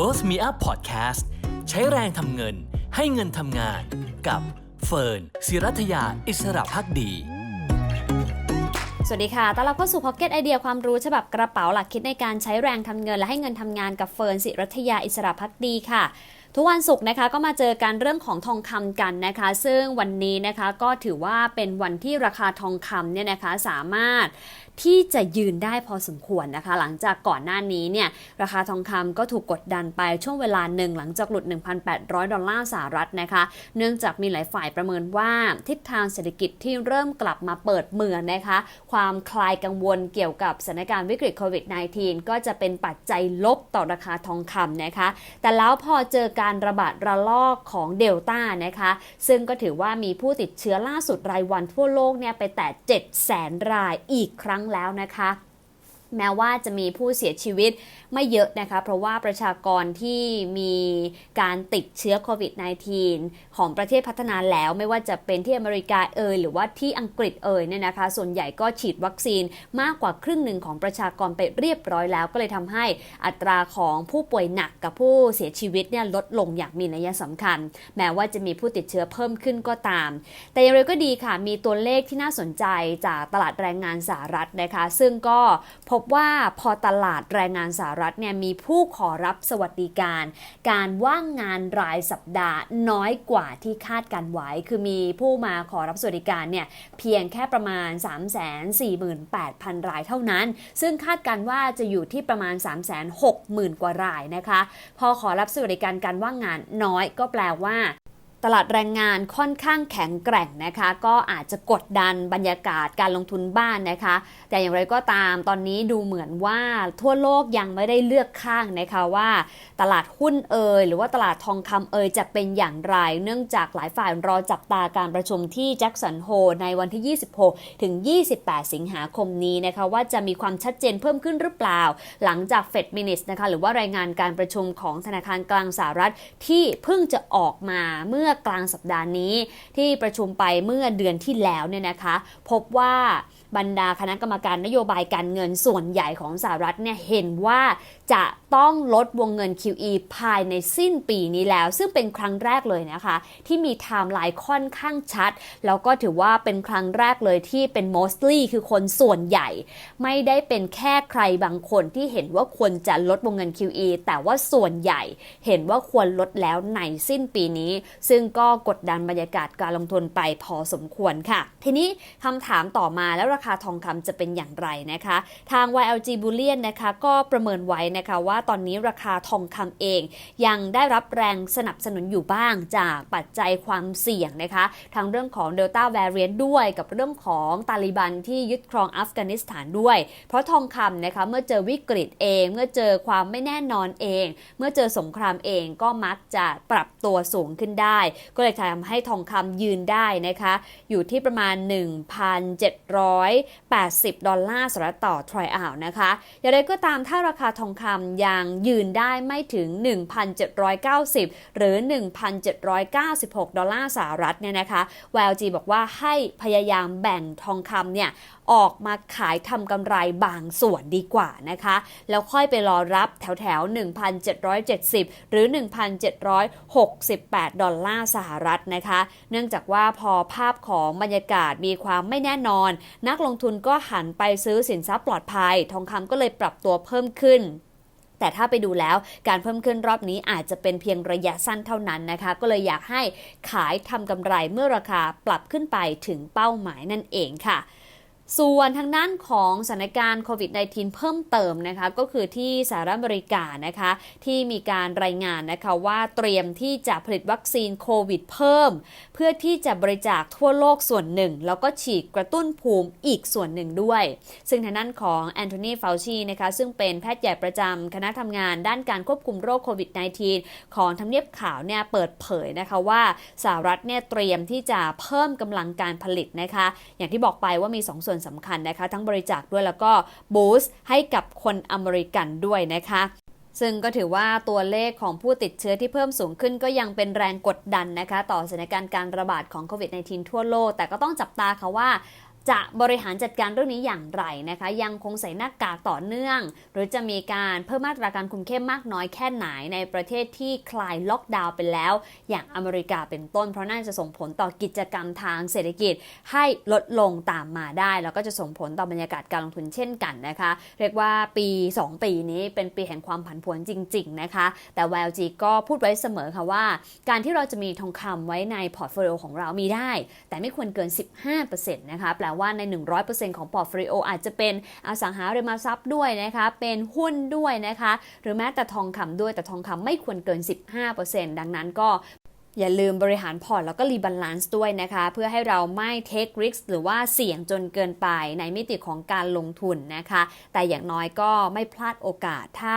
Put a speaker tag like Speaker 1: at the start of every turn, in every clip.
Speaker 1: Worth Me Up Podcast ใช้แรงทำเงินให้เงินทำงาน กับเฟิร์นศิรัทยาอิสระพักดี
Speaker 2: สวัสดีค่ะ ต้อนรับเข้าสู่ Pocket ไอเดียความรู้ฉบับกระเป๋าหลักคิดในการใช้แรงทำเงินและให้เงินทำงานกับเฟิร์นศิรัทยาอิสระพักดีค่ะทุกวันศุกร์นะคะก็มาเจอกันเรื่องของทองคำกันนะคะ ซึ่งวันนี้นะคะก็ถือว่าเป็นวันที่ราคาทองคำเนี่ยนะคะสามารถ ที่จะยืนได้พอสมควรนะคะ หลังจากก่อนหน้านี้เนี่ยราคาทองคำก็ถูกกดดันไปช่วงเวลาหนึ่งหลังจากหลุด 1,800 ดอลลาร์สหรัฐนะคะ เนื่องจากมีหลายฝ่ายประเมินว่าทิศทางเศรษฐกิจที่เริ่มกลับมาเปิดเมืองนะคะ ความคลายกังวลเกี่ยวกับสถานการณ์วิกฤตโควิด -19 ก็จะเป็นปัจจัยลบต่อราคาทองคำนะคะ แต่แล้วพอเจอการระบาดระลอกของเดลต้านะคะ ซึ่งก็ถือว่ามีผู้ติดเชื้อล่าสุดรายวันทั่วโลกเนี่ยไปแต่7 0 0 0 0 0รายอีกครั้งแล้วนะคะ แม้ว่าจะมีผู้เสียชีวิตไม่เยอะนะคะ เพราะว่าประชากรที่มีการติดเชื้อโควิด -19 ของประเทศพัฒนาแล้วไม่ว่าจะเป็นที่อเมริกาเอยหรือว่าที่อังกฤษเอยเนี่ยนะคะ ส่วนใหญ่ก็ฉีดวัคซีนมากกว่าครึ่งหนึ่งของประชากรไปเรียบร้อยแล้ว ก็เลยทำให้อัตราของผู้ป่วยหนักกับผู้เสียชีวิตเนี่ยลดลงอย่างมีนัยสำคัญ แม้ว่าจะมีผู้ติดเชื้อเพิ่มขึ้นก็ตาม แต่อย่างไรก็ดีค่ะมีตัวเลขที่น่าสนใจจากตลาดแรงงานสหรัฐนะคะ ซึ่งก็พบบว่าพอตลาดแรงงานสหรัฐเนี่ยมีผู้ขอรับสวัสดิการ การว่างงานรายสัปดาห์น้อยกว่าที่คาดการไว้ คือมีผู้มาขอรับสวัสดิการเนี่ยเพียงแค่ประมาณ 348,000 รายเท่านั้น ซึ่งคาดการว่าจะอยู่ที่ประมาณ 360,000 กว่ารายนะคะ พอขอรับสวัสดิการการว่างงานน้อยก็แปลว่า ตลาดแรงงานค่อนข้างแข็งแกร่งนะคะ ก็อาจจะกดดันบรรยากาศการลงทุนบ้านนะคะ แต่อย่างไรก็ตามตอนนี้ดูเหมือนว่าทั่วโลกยังไม่ได้เลือกข้างนะคะว่า ตลาดหุ้นเอย หรือว่าตลาดทองคำเอยจะเป็นอย่างไร เนื่องจากหลายฝ่ายรอจับตาการประชุมที่แจ็คสันโฮในวันที่ 26 ถึง 28 สิงหาคมนี้นะคะว่าจะมีความชัดเจนเพิ่มขึ้นหรือเปล่า หลังจากเฟดมินิสนะคะหรือว่ารายงานการประชุมของธนาคารกลางสหรัฐที่เพิ่งจะออกมาเมื่ออกลางสัปดาห์นี้ ที่ประชุมไปเมื่อเดือนที่แล้วเนี่ยนะคะ พบว่าบรรดาคณะกรรมการนโยบายการเงินส่วนใหญ่ของสหรัฐเนี่ยเห็นว่าจะต้องลดวงเงิน QE ภายในสิ้นปีนี้แล้ว ซึ่งเป็นครั้งแรกเลยนะคะ ที่มีไทม์ไลน์ค่อนข้างชัด แล้วก็ถือว่าเป็นครั้งแรกเลยที่เป็น mostly คือคนส่วนใหญ่ ไม่ได้เป็นแค่ใครบางคนที่เห็นว่าควรจะลดวงเงิน QE แต่ว่าส่วนใหญ่เห็นว่าควรลดแล้วในสิ้นปีนี้ ซึ่งก็กดดันบรรยากาศการลงทุนไปพอสมควรค่ะ ทีนี้คำถามต่อมาแล้วราคาทองคำจะเป็นอย่างไรนะคะ ทาง YLG Bullion นะคะก็ประเมินไว้นะคะว่าตอนนี้ราคาทองคำเอง ยังได้รับแรงสนับสนุนอยู่บ้างจากปัจจัยความเสี่ยงนะคะทั้งเรื่องของ Delta Variant ด้วยกับเรื่องของตาลิบันที่ยึดครองอัฟกานิสถานด้วย เพราะทองคำนะคะเมื่อเจอวิกฤตเอง เมื่อเจอความไม่แน่นอนเอง เมื่อเจอสงครามเองก็มักจะปรับตัวสูงขึ้นได้ ก็เลยทำให้ทองคำยืนได้นะคะ อยู่ที่ประมาณ180 ดอลลาร์สหรัฐต่อทรอยอาวนะคะ อย่างไรก็ตามถ้าราคาทองคำยังยืนได้ไม่ถึง 1,790 หรือ 1,796 ดอลลาร์สหรัฐเนี่ยนะคะ YLG บอกว่าให้พยายามแบ่งทองคำเนี่ยออกมาขายทำกำไรบางส่วนดีกว่านะคะ แล้วค่อยไปรอรับแถวแถว 1,770 หรือ 1,768 ดอลลาร์สหรัฐนะคะ เนื่องจากว่าพอภาพของบรรยากาศมีความไม่แน่นอน นักลงทุนก็หันไปซื้อสินทรัพย์ปลอดภัย ทองคำก็เลยปรับตัวเพิ่มขึ้นแต่ถ้าไปดูแล้วการเพิ่มขึ้นรอบนี้อาจจะเป็นเพียงระยะสั้นเท่านั้นนะคะ ก็เลยอยากให้ขายทำกำไรเมื่อราคาปรับขึ้นไปถึงเป้าหมายนั่นเองค่ะ ส่วนทางด้านของสถานการณ์โควิด -19 เพิ่มเติมนะคะก็คือที่สหรัฐอเมริกานะคะที่มีการรายงานนะคะว่าเตรียมที่จะผลิตวัคซีนโควิดเพิ่ม เพื่อที่จะบริจาคทั่วโลกส่วนหนึ่ง แล้วก็ฉีดกระตุ้นภูมิอีกส่วนหนึ่งด้วย ซึ่งทางด้านของแอนโทนีเฟาวชีนะคะซึ่งเป็นแพทย์ใหญ่ประจำคณะทำงานด้านการควบคุมโรคโควิด -19 ของทำเนียบขาวเนี่ยเปิดเผยนะคะว่าสหรัฐเนี่ยเตรียมที่จะเพิ่มกำลังการผลิตนะคะอย่างที่บอกไปว่ามี 2 ส่วนสำคัญนะคะ ทั้งบริจาคด้วยแล้วก็บูสต์ให้กับคนอเมริกันด้วยนะคะซึ่งก็ถือว่าตัวเลขของผู้ติดเชื้อที่เพิ่มสูงขึ้นก็ยังเป็นแรงกดดันนะคะ ต่อสถานการณ์การระบาดของโควิด -19 ทั่วโลก แต่ก็ต้องจับตาค่ะว่า จะบริหารจัดการเรื่องนี้อย่างไรนะคะ ยังคงใส่หน้ากากต่อเนื่อง หรือจะมีการเพิ่มมาตรการคุมเข้มมากน้อยแค่ไหนในประเทศที่คลายล็อกดาวน์ไปแล้ว อย่างอเมริกาเป็นต้น เพราะน่าจะส่งผลต่อกิจกรรมทางเศรษฐกิจให้ลดลงตามมาได้ แล้วก็จะส่งผลต่อบรรยากาศการลงทุนเช่นกันนะคะ เรียกว่าปี 2 ปีนี้เป็นปีแห่งความผันผวนจริง ๆ นะคะ แต่ YLG ก็พูดไว้เสมอค่ะว่า การที่เราจะมีทองคำไว้ในพอร์ตโฟลิโอของเรามีได้ แต่ไม่ควรเกิน 15%นะคะแปลว่าใน 100%ของพอร์ตโฟลิโออาจจะเป็นอสังหาริมทรัพย์ด้วยนะคะ เป็นหุ้นด้วยนะคะ หรือแม้แต่ทองคำด้วยแต่ทองคำไม่ควรเกิน 15%ดังนั้นก็ อย่าลืมบริหารพอร์ตแล้วก็รีบาลานซ์ด้วยนะคะ เพื่อให้เราไม่เทคริสหรือว่าเสี่ยงจนเกินไปในมิติของการลงทุนนะคะ แต่อย่างน้อยก็ไม่พลาดโอกาสถ้า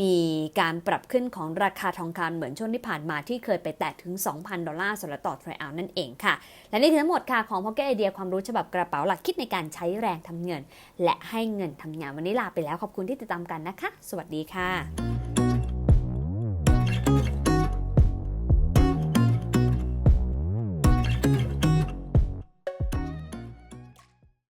Speaker 2: มีการปรับขึ้นของราคาทองคำเหมือนช่วงที่ผ่านมาที่เคยไปแตะถึง 2,000 ดอลลาร์สหรัฐต่อทรัลนั่นเองค่ะ และนี่คือทั้งหมดค่ะของ Pocket Idea ความรู้ฉบับกระเป๋าหลักคิดในการใช้แรงทำเงิน และให้เงินทำงานวันนี้ลาไปแล้วขอบคุณที่ติดตามกันนะคะ สวัสดีค่ะ